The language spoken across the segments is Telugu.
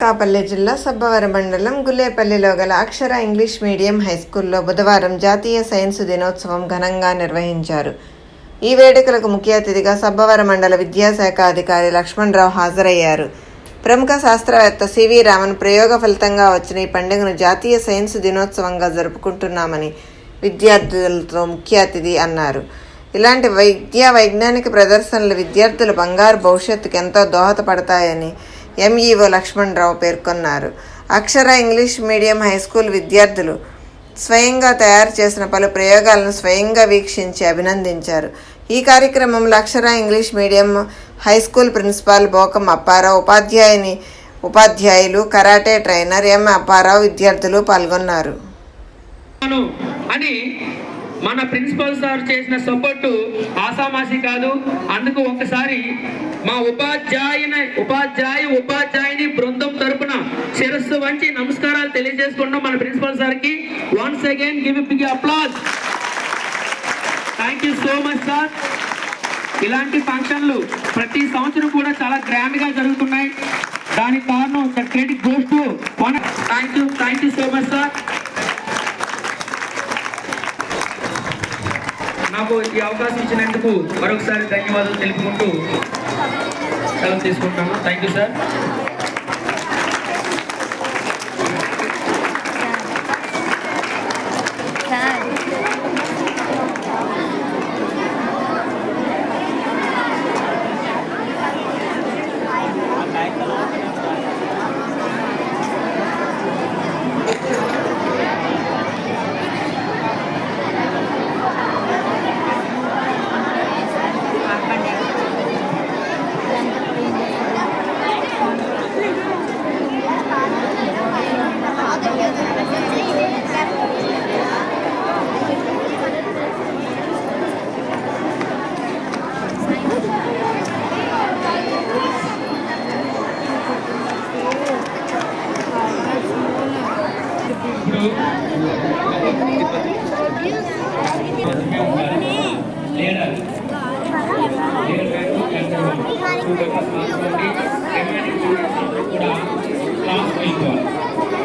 కాపల్లి జిల్లా సబ్బవరం మండలం గులేపల్లిలో గల అక్షర ఇంగ్లీష్ మీడియం హైస్కూల్లో బుధవారం జాతీయ సైన్స్ దినోత్సవం ఘనంగా నిర్వహించారు. ఈ వేడుకలకు ముఖ్య అతిథిగా సబ్బవరం మండల విద్యాశాఖ అధికారి లక్ష్మణరావు హాజరయ్యారు. ప్రముఖ శాస్త్రవేత్త సివి రామన్ ప్రయోగ ఫలితంగా వచ్చిన ఈ పండుగను జాతీయ సైన్స్ దినోత్సవంగా జరుపుకుంటున్నామని విద్యార్థులతో ముఖ్య అతిథి అన్నారు. ఇలాంటి విద్యా వైజ్ఞానిక ప్రదర్శనలు విద్యార్థుల బంగారు భవిష్యత్తుకు ఎంతో దోహదపడతాయని ఎంఈఓ లక్ష్మణరావు పేర్కొన్నారు. Akshara English medium high school విద్యార్థులు స్వయంగా తయారు చేసిన పలు ప్రయోగాలను స్వయంగా వీక్షించి అభినందించారు. ఈ కార్యక్రమంలో Akshara English medium high school principal Bokam Apparao ఉపాధ్యాయుని ఉపాధ్యాయులు కరాటే ట్రైనర్ ఎం అప్పారావు విద్యార్థులు పాల్గొన్నారు. అని మన ప్రిన్సిపల్ సార్ చేసిన సపోర్టు ఆసామాసి కాదు. అందుకు ఒకసారి మా ఉపాధ్యాయున ఉపాధ్యాయు ఉపాధ్యాయుని బృందం తరపున శిరస్సు వంచి నమస్కారాలు తెలియజేసుకుంటాం మన ప్రిన్సిపల్ సార్కి. Once again give big applause thank you so much sir ఇలాంటి ఫంక్షన్లు ప్రతి సంవత్సరం కూడా చాలా గ్రాండ్గా జరుగుతున్నాయి. దానికి కారణం ద క్రెడిట్ గోస్ టు అవకాశం ఇచ్చినందుకు మరొకసారి ధన్యవాదాలు తెలుపుకుంటూ సెలవు తీసుకుంటాము థ్యాంక్ యూ సార్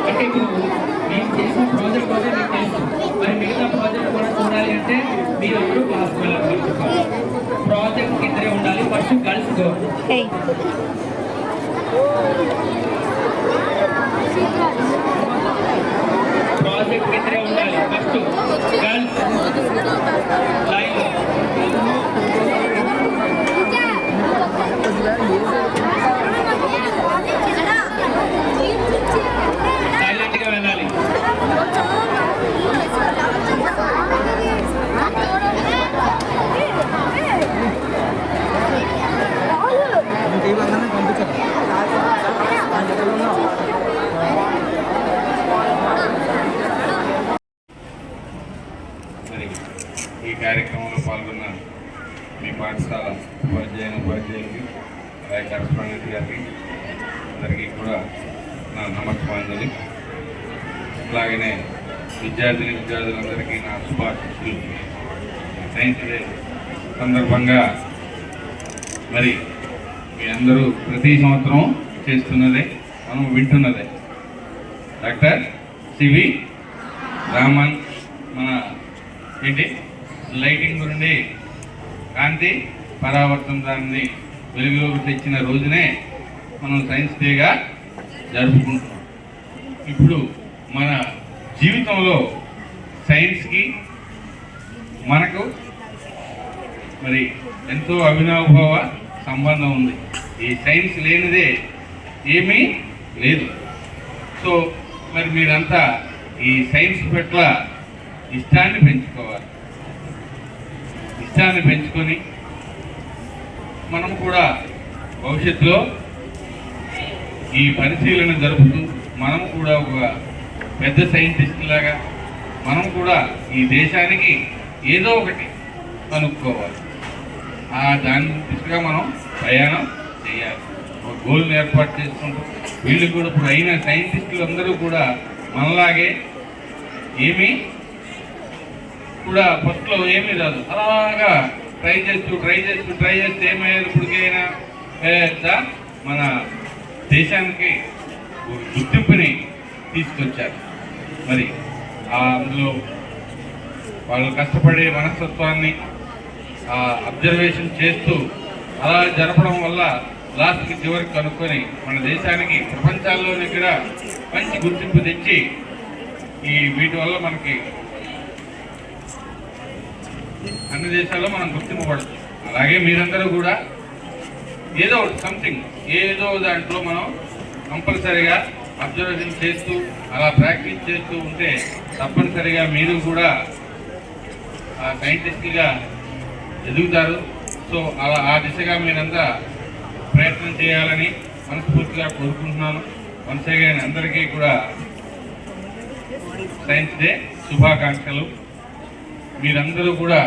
అంటే ఇప్పుడు నేను చేసిన ప్రాజెక్ట్ వల్ల మీకు తెలుసు మరి మిగతా ప్రాజెక్ట్ కూడా చూడాలి అంటే మీరు అందరూ క్లాస్ వెళ్ళాలి ప్రాజెక్ట్ ఇద్దరే ఉండాలి ఫస్ట్ గర్ల్స్ గో ప్రాజెక్ట్ ఇద్దరే ఉండాలి ఫస్ట్ గర్ల్స్ అందరికీ కూడా నా నమస్కారాలు. అలాగనే విద్యార్థిని విద్యార్థులందరికీ నా శుభాశిస్సులు సైన్స్ డే సందర్భంగా మరి మీ అందరూ ప్రతి సంవత్సరం చేస్తున్నదే మనం వింటున్నదే. డాక్టర్ సివి రామన్ మన ఏంటి? లైటింగ్ నుండి కాంతి పరావర్తన దాన్ని వెలుగులోకి తెచ్చిన రోజునే మనం సైన్స్ డేగా జరుపుకుంటున్నాం. ఇప్పుడు మన జీవితంలో సైన్స్కి మనకు మరి ఎంతో అవినాభావ సంబంధం ఉంది. ఈ సైన్స్ లేనిదే ఏమీ లేదు. సో మరి మీరంతా ఈ సైన్స్ పట్ల ఇష్టాన్ని పెంచుకోవాలి. ఇష్టాన్ని పెంచుకొని మనం కూడా భవిష్యత్తులో ఈ పరిశీలన జరుపుతూ మనం కూడా ఒక పెద్ద సైంటిస్ట్ లాగా మనం కూడా ఈ దేశానికి ఏదో ఒకటి కనుక్కోవాలి. ఆ దాని దిశగా మనం ప్రయాణం చేయాలి. ఒక గోల్ని ఏర్పాటు చేసుకుంటూ వీళ్ళు కూడా ఇప్పుడు అయిన సైంటిస్టులు అందరూ కూడా మనలాగే ఏమీ కూడా ఫస్ట్లో ఏమీ రాదు. అలాగా ట్రై చేస్తూ ట్రై చేస్తూ ట్రై చేస్తే ఏమయ్యేది ఇప్పటికైనా? మన దేశానికి గుర్తింపుని తీసుకొచ్చారు. మరి ఆ అందులో వాళ్ళు కష్టపడే మనస్తత్వాన్ని ఆ అబ్జర్వేషన్ చేస్తూ అలా జరపడం వల్ల లాస్ట్కి చివరికి కనుక్కొని మన దేశానికి ప్రపంచాల్లోనే కూడా మంచి గుర్తింపు తెచ్చి ఈ వీటి వల్ల మనకి అన్ని దేశాల్లో మనం గుర్తింపు అలాగే మీరందరూ కూడా ఏదో ఒకటి సంథింగ్ ఏదో దాంట్లో మనం కంపల్సరిగా అబ్జర్వేషన్ చేస్తూ అలా ప్రాక్టీస్ చేస్తూ ఉంటే తప్పనిసరిగా మీరు కూడా సైంటిస్ట్గా ఎదుగుతారు. సో అలా ఆ దిశగా మీరంతా ప్రయత్నం చేయాలని మనస్ఫూర్తిగా కోరుకుంటున్నాను. వన్స్ అగైన్ అందరికీ కూడా సైన్స్ డే శుభాకాంక్షలు. మీరందరూ కూడా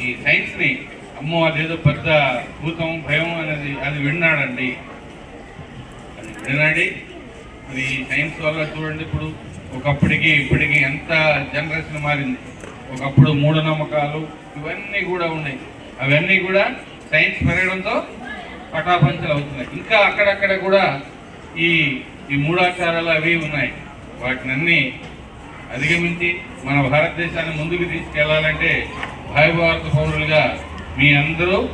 ఈ సైన్స్ని అమ్మో అదేదో పెద్ద భూతం భయం అది విన్నాడండి. అది వినాడి అది సైన్స్ వల్ల చూడండి ఇప్పుడు. ఒకప్పటికి ఇప్పటికి ఎంత జనరేషన్ మారింది. ఒకప్పుడు మూఢనమ్మకాలు ఇవన్నీ కూడా ఉన్నాయి. అవన్నీ కూడా సైన్స్ పెరగడంతో పటాపంచలు అవుతున్నాయి. ఇంకా అక్కడక్కడ కూడా ఈ ఈ మూఢాచారాలు అవి ఉన్నాయి. వాటిని అధిగమించి మన భారతదేశాన్ని ముందుకు తీసుకెళ్ళాలంటే భారత పౌరులుగా మీ అందరూ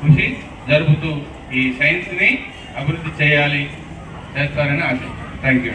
కృషి జరుపుతూ ఈ సైన్స్ని అభివృద్ధి చేయాలి. చేస్తారని ఆశ. Thank you